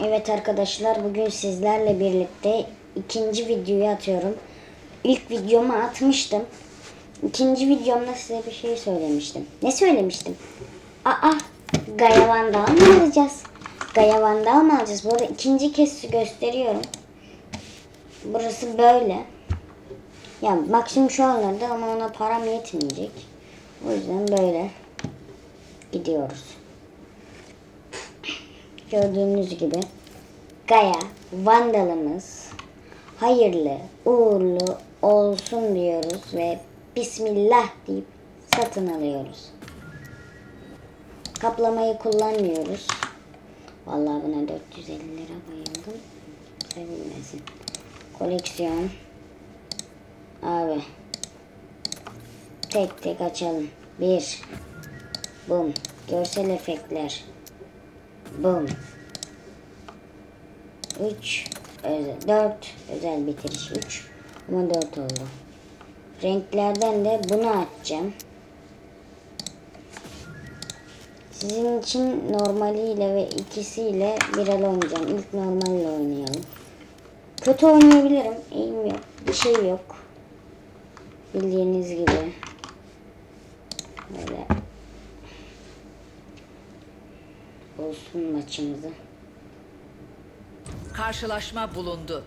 Evet arkadaşlar bugün sizlerle birlikte ikinci videoyu atıyorum. İlk videomu atmıştım. İkinci videomda size bir şey söylemiştim. Ne söylemiştim? Aa Gaya Vandal mı alacağız? Gaya Vandal mı alacağız? Bu arada ikinci kez gösteriyorum. Burası böyle. Ya maksimum şu anlarda ama ona param yetmeyecek. O yüzden böyle gidiyoruz. Gördüğünüz gibi Gaya Vandalımız hayırlı uğurlu olsun diyoruz ve Bismillah deyip satın alıyoruz. Kaplamayı kullanmıyoruz. Vallahi buna 450 lira bayıldım. Sevilmesin. Koleksiyon. Abi. Tek tek açalım. Bir. Bum. Görsel efektler. Bum. 3 özel 4 özel bitiriş 3 ama 4 oldu. Renklerden de bunu açacağım. Sizin için normaliyle ve ikisiyle bir el oynayacağım. İlk normalle oynayalım. Kötü oynayabilirim. Eğim yok. Bir şey yok. Bildiğiniz gibi. Böyle olsun maçımızı. Karşılaşma bulundu.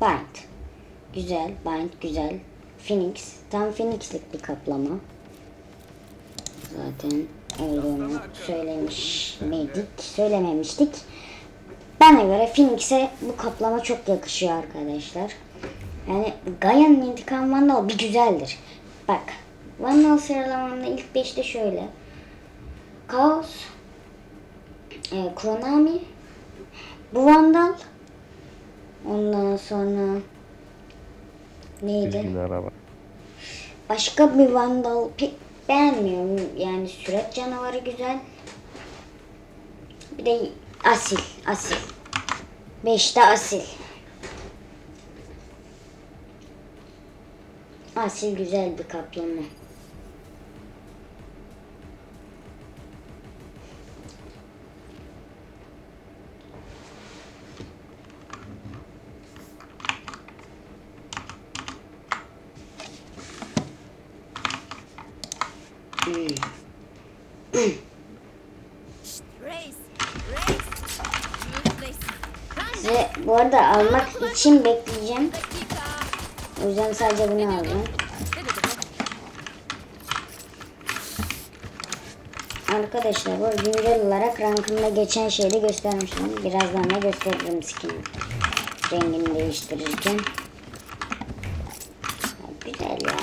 Bind. Güzel. Bind güzel. Phoenix. Tam Phoenix'lik bir kaplama. Zaten olduğunu söylemiş miydik? Söylememiştik. Bana göre Phoenix'e bu kaplama çok yakışıyor arkadaşlar. Yani Gaia'nın intikam Vandal bir güzeldir. Bak. Vandal sıralamamda ilk 5'te şöyle. Kaos. E, Kronami. Bu Vandal. Ondan sonra neydi? Üzgün araba. Başka bir Vandal pek beğenmiyorum. Yani sürat canavarı güzel. Bir de asil, asil. Beşte asil. Asil güzel bir kaplama. Race, race, ruthless. Size bu arada almak için bekleyeceğim. O yüzden sadece bunu alacağım. Arkadaşlar bu güncel olarak rankımda geçen şeyi göstermiştim. Birazdan da gösteririm skin rengini değiştirirken. Ya, Güzel ya.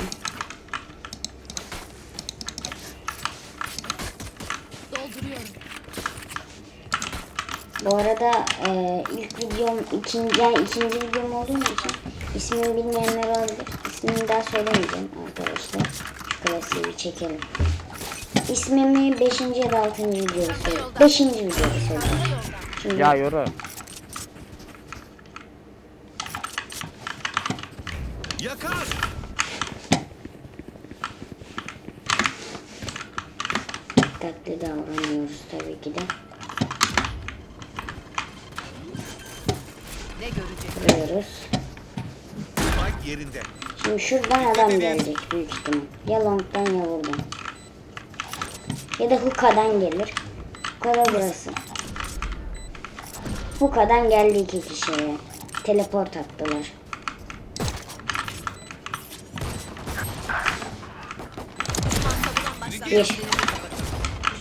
Dolduruyorum. Bu arada e, ilk videom ikinci yani ikinci videom olduğu için ismini bilmeyenler olabilir. İsmini daha söylemeyeceğim arkadaşlar. Şu klasiği bir çekelim. İsmimi 5. ya da 6. videoda söyleyeyim. 5. videoda söyleyeyim. Şimdi Ya yoru. Yakar! dikkatli davranıyoruz tabii ki de. Ne görecek? Vuruyoruz. Spike yerinde. Şimdi şuradan adam gelecek büyük ihtimal. Ya long'dan ya buradan. Ya da hookah'dan gelir. Hookah da burası. Hookah'dan geldi iki kişiye. Teleport attılar. Bir.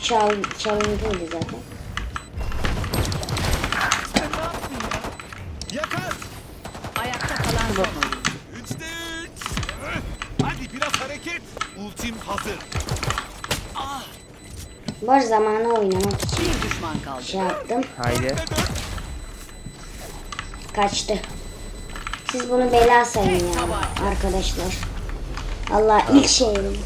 Çal, çalıntıydı zaten. Hazır. Var zamanı oynamak için Bir düşman kaldı. şey yaptım. Haydi. Kaçtı. Siz bunu bela sayın ya arkadaşlar. Allah ilk şeyim.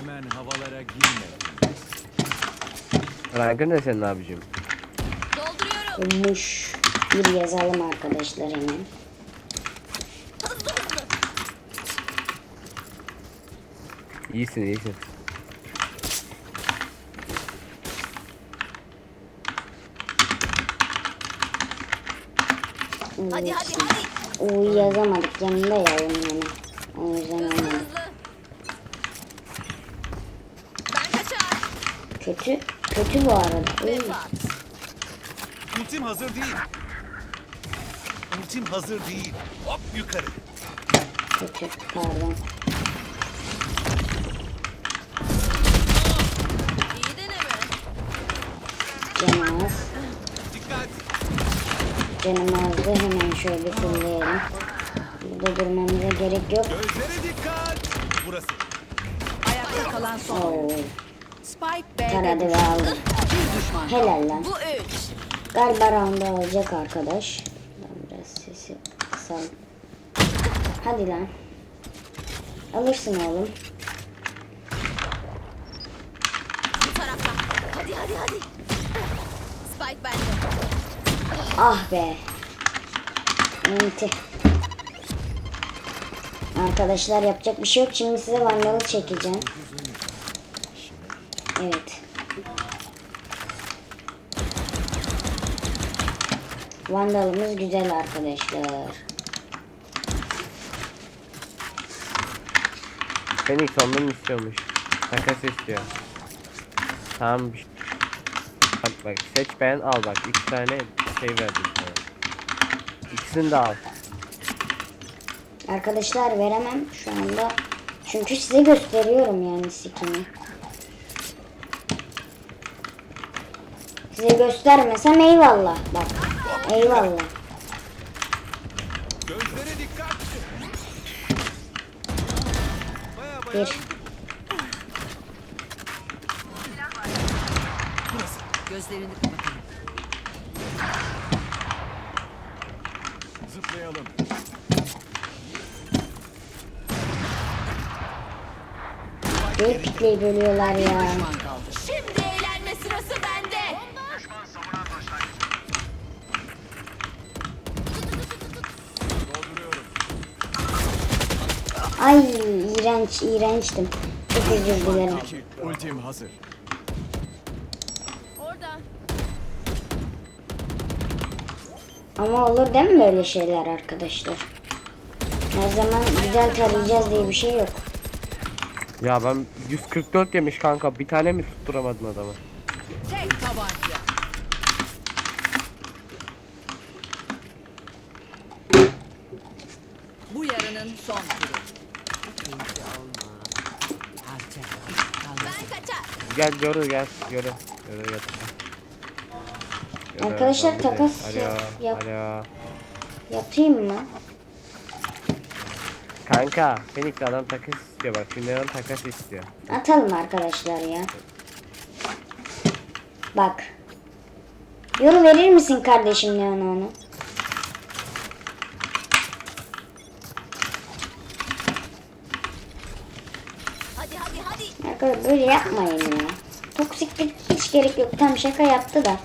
Hemen havalara girme. Rankın ne senin abicim? Dolduruyorum. Olmuş. Bir yazalım arkadaşlar hemen. İyisin iyisin. Hadi hadi hadi. U'yu yazamadık yanında ya onun yani. O yüzden Hızlı olmadı. hızlı. Ben kaçar. Kötü. Kötü bu arada. Uy. Vefat. Ultim hazır değil. Ultim hazır değil. Hop yukarı. Kötü. Pardon. İyi deneme. Canım az. Dikkat. Canım azdı. Hemen şöyle fulleyelim. Burada durmamıza gerek yok. Gözlere dikkat. Burası. Ayakta kalan son Oo. Spike B'de ve düştü. aldı. Bir düşman kaldı. Helal lan. Bu üç. Galiba round'u alacak arkadaş. Ben biraz sesi kısal. Hadi lan. Alırsın oğlum. Bu taraftan. Hadi hadi hadi. Spike bende. Ah be. Enti. Arkadaşlar yapacak bir şey yok. Şimdi size vandalı çekeceğim. Evet. Vandalımız güzel arkadaşlar. Phoenix ondan istiyormuş. Takas istiyor. Tamam. şey- Bak bak seç beğen al bak. İki tane şey verdim. İkisini de al. Arkadaşlar veremem şu anda. Çünkü size gösteriyorum yani skin'i. Size göstermesem eyvallah. Bak. Eyvallah. Bir. Zıplayalım. Bir pikleyi bölüyorlar ya. Şimdi eğlenme sırası bende. Ay iğrenç iğrençtim. Çok özür dilerim. Ultim hazır. Orada. Ama olur değil mi böyle şeyler arkadaşlar? Her zaman güzel tarayacağız diye bir şey yok. Ya ben 144 yemiş kanka. Bir tane mi tutturamadın adamı? Tek tabanca. Bu yarının son turu. Ben kaçar. Gel görü gel görü. Görü yat. Arkadaşlar, takas yap- yap. Alo. Yapayım mı? Kanka Phoenix adam takas istiyor bak. Adam takas istiyor. Atalım arkadaşlar ya. Bak. Yoru verir misin kardeşim Leon onu? Hadi hadi hadi. Arkadaşlar böyle yapmayın ya. Toksiklik hiç gerek yok. Tam şaka yaptı da.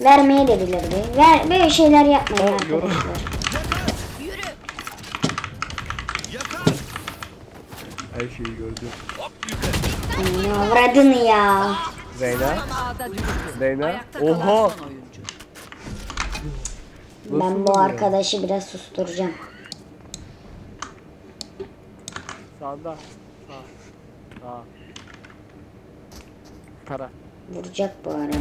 Vermeye de bilirdi. Ver, böyle şeyler yapmayın Oh, arkadaşlar. Yürü. Yakar. Her şeyi gördüm. Ne avradını ya. Zeyna. Zeyna. Oha. Ben bu arkadaşı biraz susturacağım. Sağda. Sağ. Sağ. Tara. Vuracak bu arada.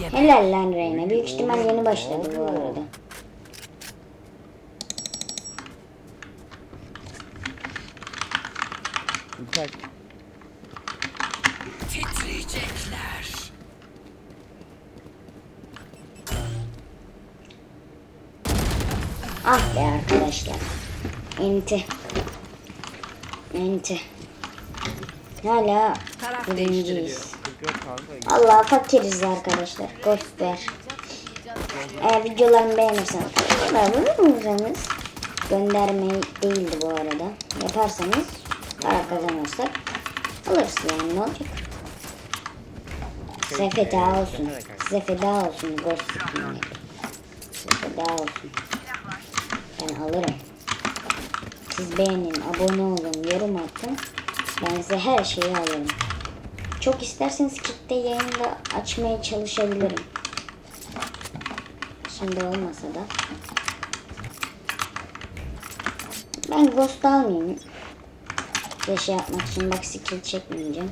Helal lan Reyna. Büyük ihtimal yeni başladı bu arada. Uçak. Titriyecekler. Ah be arkadaşlar. Enti. Enti. Hala Taraf birinciyiz. değiştiriliyor. Sıkıntı yok kanka. Allah fakiriz arkadaşlar. Ver. Eğer videolarımı beğenirseniz abone olursanız gönderme değildi bu arada. Yaparsanız para kazanırsak alırız yani ne olacak? Size feda olsun. Size feda olsun Ghost. Size feda olsun. Ben alırım. Siz beğenin, abone olun, yorum atın. Ben size her şeyi alırım. Çok isterseniz kitle yayında açmaya çalışabilirim. Şimdi olmasa da. Ben ghost almayayım. Size şey yapmak için bak skill çekmeyeceğim.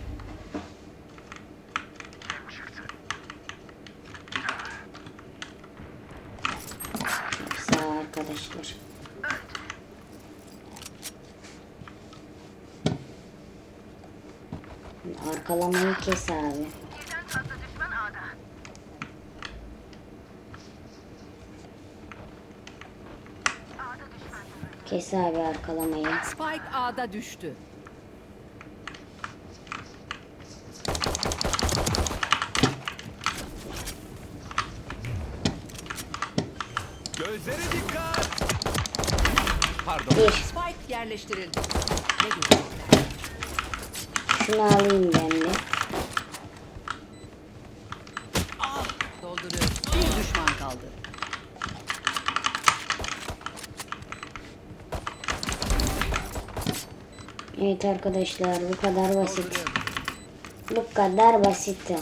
Sağ ol arkadaşlar. Arkalamayı kes abi. Kes abi arkalamayı. Spike A'da düştü. Gözlere dikkat. Pardon. Bir. Spike yerleştirildi. Ne görecekler? Şunu alayım ben de. Dolduruyorum. Bir düşman kaldı. Evet arkadaşlar bu kadar basit. Bu kadar basit.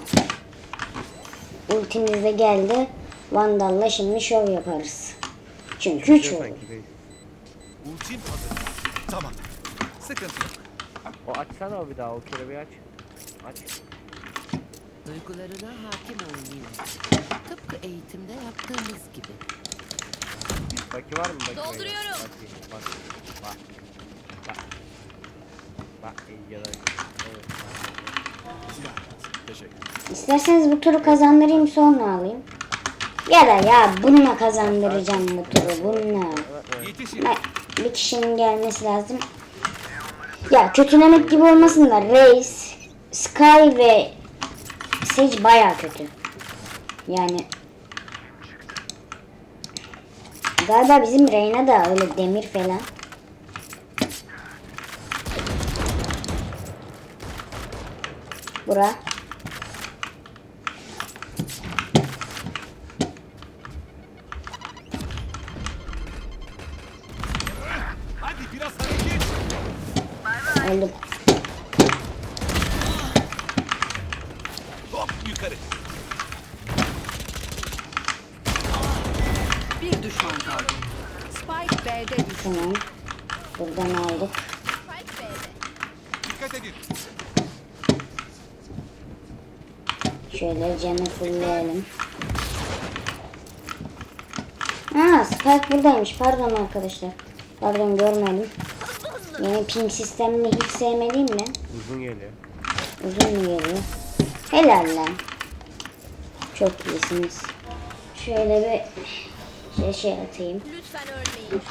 Ultimiz de geldi. Vandal'la şimdi şov yaparız. Çünkü şov. Sanki reis. Ultim hazır. Tamam. Sıkıntı yok. O açsana o bir daha o kelebeği aç. Aç. Duygularına hakim ol Nina. Tıpkı eğitimde yaptığımız gibi. Baki var mı Baki? Dolduruyorum. Baki, bak. Bak. İsterseniz bu turu kazandırayım sonra alayım. Ya da ya bununla kazandıracağım bu turu bununla. Ha, Bir kişinin gelmesi lazım. Ya kötülemek gibi olmasın da Reis, Sky ve Sage baya kötü. Yani Galiba bizim Reyna da öyle demir falan. Bura. Hadi biraz hareket. Öldüm. Hop yukarı. Bir düşman kaldı. Spike B'de düştü. Tamam. Buradan aldık. Spike B'de. Dikkat edin. Şöyle canı fullleyelim. Aa Spike buradaymış. Pardon arkadaşlar. Pardon görmedim. Yeni ping sistemini hiç sevmediğim mi? Uzun geliyor. Uzun mu geliyor? Helal lan. Çok iyisiniz. Şöyle bir şey, şey atayım. Lütfen ölmeyin.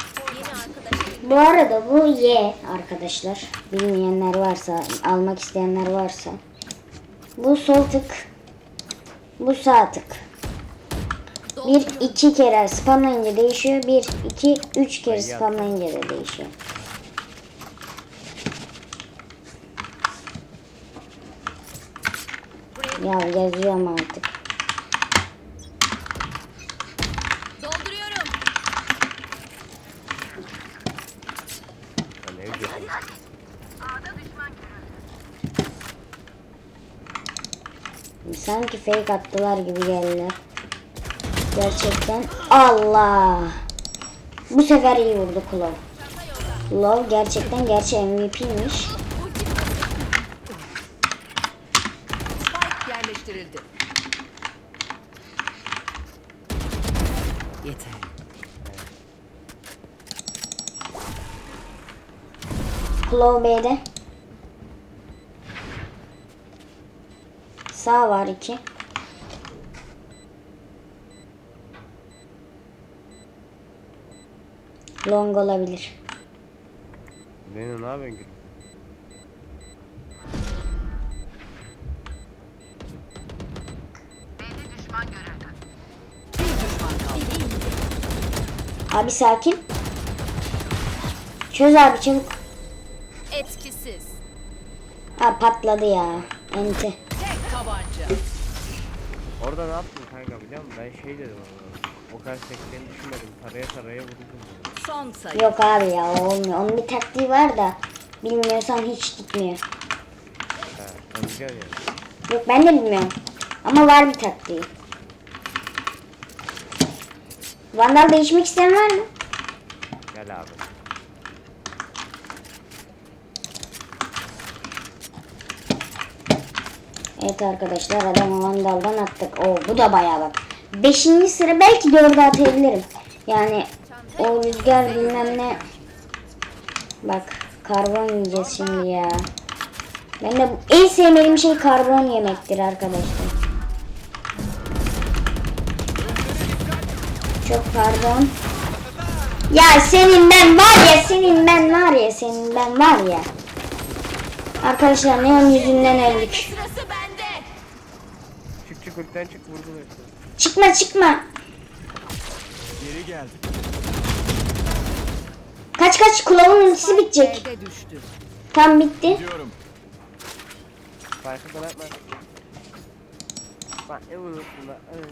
Bu arada bu Y arkadaşlar. Bilmeyenler varsa, almak isteyenler varsa. Bu sol tık. Bu sağ tık. Bir iki kere spamlayınca değişiyor. Bir, iki, üç kere spamlayınca da değişiyor. Ya yazıyorum artık. Dolduruyorum. Ya ne diyorsun? Sanki fake attılar gibi geldiler. Gerçekten. Allah. Bu sefer iyi vurdu Klov. Klov gerçekten gerçi MVP'miş. Spike yerleştirildi. Yeter. Klov B'de. Sağ var iki. Long olabilir. Beni ne yapıyorsun? Bir düşman kaldı. Abi sakin. Çöz abi çabuk. Etkisiz. Ha patladı ya. Enti. Orada ne yaptın kanka biliyor musun? Ben şey dedim orada. O kadar sektiğini düşünmedim. Taraya taraya vurdum. Son sayı. Yok abi ya o olmuyor. Onun bir taktiği var da bilmiyorsan hiç gitmiyor. Rüzgar ya. Yok ben de bilmiyorum. Ama var bir taktiği. Vandal değişmek isteyen var mı? Gel abi. Evet arkadaşlar adamı Vandal'dan attık. Oo bu da bayağı bak. Beşinci sıra belki dörde atabilirim. Yani o rüzgar bilmem ne. Bak karbon yiyeceğiz şimdi ya. Ben de en sevmediğim şey karbon yemektir arkadaşlar. Çok pardon. Ya senin ben var ya senin ben var ya senin ben var ya. Arkadaşlar neon yüzünden öldük. Bende. Çık çık vurdular. Çıkma çıkma. Geri geldi. Kaç kaç kulağımın ultisi bitecek. B'de düştü. Tam bitti. Diyorum. Farkı bırakma. Bak ne vurursun evet.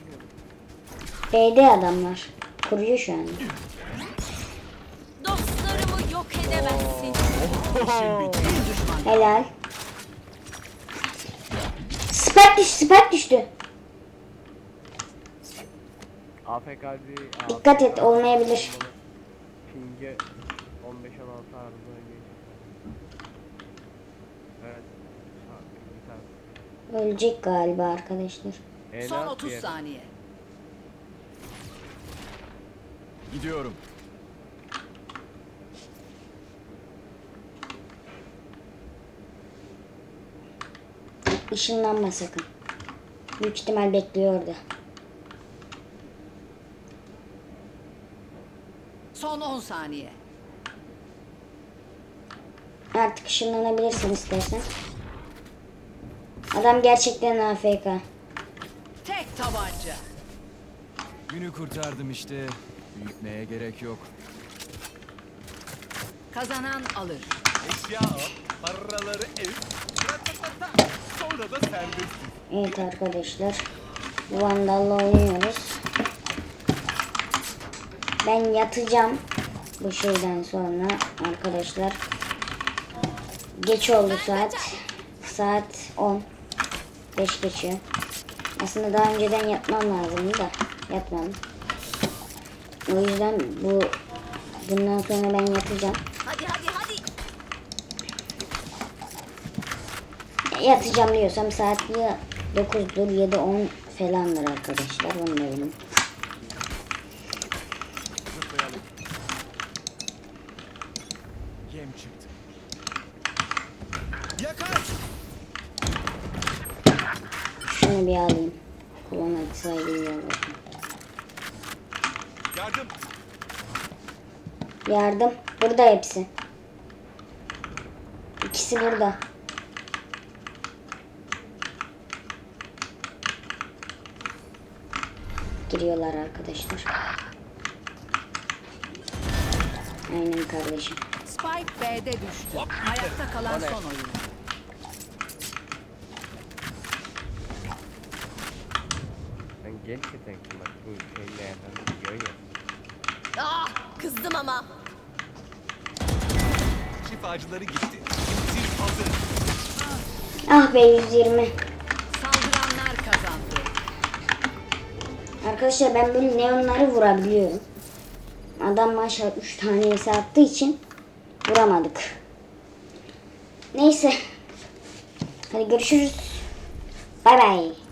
B'de adamlar. Kuruyor şu an. Dostlarımı yok edemezsin. Helal. Spike düştü, spike düştü. AFK değil. Dikkat et olmayabilir. Pinge 15-16 arada oynuyor. Evet. Ölecek galiba arkadaşlar. E, Son ne 30 yapıyor? saniye. Gidiyorum. Işınlanma sakın. Büyük ihtimal bekliyor orada. Son 10 saniye. Artık ışınlanabilirsin istersen. Adam gerçekten AFK. Tek tabanca. Günü kurtardım işte. Büyütmeye gerek yok. Kazanan alır. Eşya al, paraları ev. Sonra da serbest. Evet arkadaşlar. Bu Vandal'la oynuyoruz. Ben yatacağım. Bu şeyden sonra arkadaşlar. Geç oldu saat. Saat 10. 5 geçiyor. Aslında daha önceden yatmam lazımdı da yatmadım. O yüzden bu bundan sonra ben yatacağım. Hadi hadi hadi. Yatacağım diyorsam saat ya 9'dur ya da 10 falandır arkadaşlar. Onu da bilin. Zıplayalım. Yem çıktı. Yakar! Bir alayım. Kullan açsaydı iyi olurdu. Yardım! Yardım. Burada hepsi. İkisi burada. Giriyorlar arkadaşlar. Aynen kardeşim. Spike B'de düştü. Ayakta kalan son oyun. Gerçekten kim bak bu şeyle yapan diyor ya. Ah kızdım ama. Şifacıları gitti. Siz hazır. Ah be 120. Saldıranlar kazandı. Arkadaşlar ben böyle neonları vurabiliyorum. Adam maşallah 3 tanesi attığı için vuramadık. Neyse. Hadi görüşürüz. Bay bay.